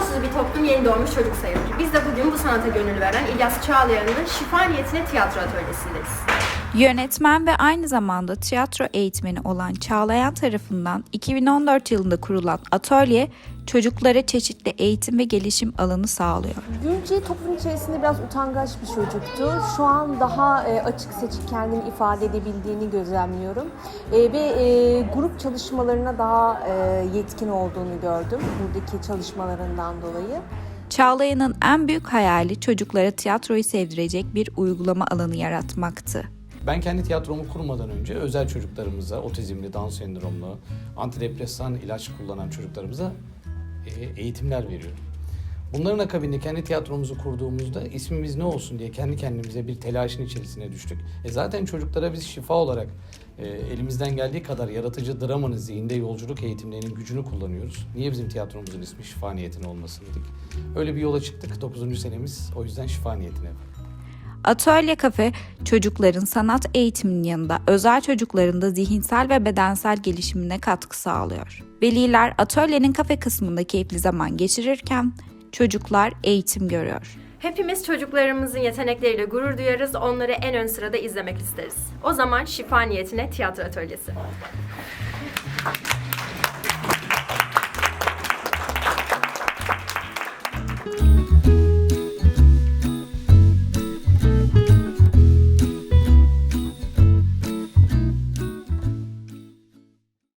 Tiyatrosuz bir toplum yeni doğmuş çocuk sayılır. Biz de bugün bu sanata gönül veren İlyas Çağlayan'ın şifa niyetine tiyatro atölyesindeyiz. Yönetmen ve aynı zamanda tiyatro eğitmeni olan Çağlayan tarafından 2014 yılında kurulan atölye çocuklara çeşitli eğitim ve gelişim alanı sağlıyor. Gülce toplum içerisinde biraz utangaç bir çocuktu. Şu an daha e, açık seçik kendini ifade edebildiğini gözlemliyorum. E, ve e, grup çalışmalarına daha yetkin olduğunu gördüm buradaki çalışmalarından dolayı. Çağlayan'ın en büyük hayali çocuklara tiyatroyu sevdirecek bir uygulama alanı yaratmaktı. Ben kendi tiyatromu kurmadan önce özel çocuklarımıza, otizmli, Down sendromlu, antidepresan ilaç kullanan çocuklarımıza e, eğitimler veriyorum. Bunların akabinde kendi tiyatromuzu kurduğumuzda ismimiz ne olsun diye kendi kendimize bir telaşın içerisine düştük. E zaten çocuklara biz şifa olarak e, elimizden geldiği kadar yaratıcı dramanın zihinde yolculuk eğitimlerinin gücünü kullanıyoruz. Niye bizim tiyatromuzun ismi şifa niyetine olmasın dedik. Öyle bir yola çıktık. 9. senemiz o yüzden şifa niyetine. Atölye kafe çocukların sanat eğitiminin yanında özel çocukların da zihinsel ve bedensel gelişimine katkı sağlıyor. Veliler atölyenin kafe kısmında keyifli zaman geçirirken çocuklar eğitim görüyor. Hepimiz çocuklarımızın yetenekleriyle gurur duyarız, onları en ön sırada izlemek isteriz. O zaman şifa niyetine tiyatro atölyesi.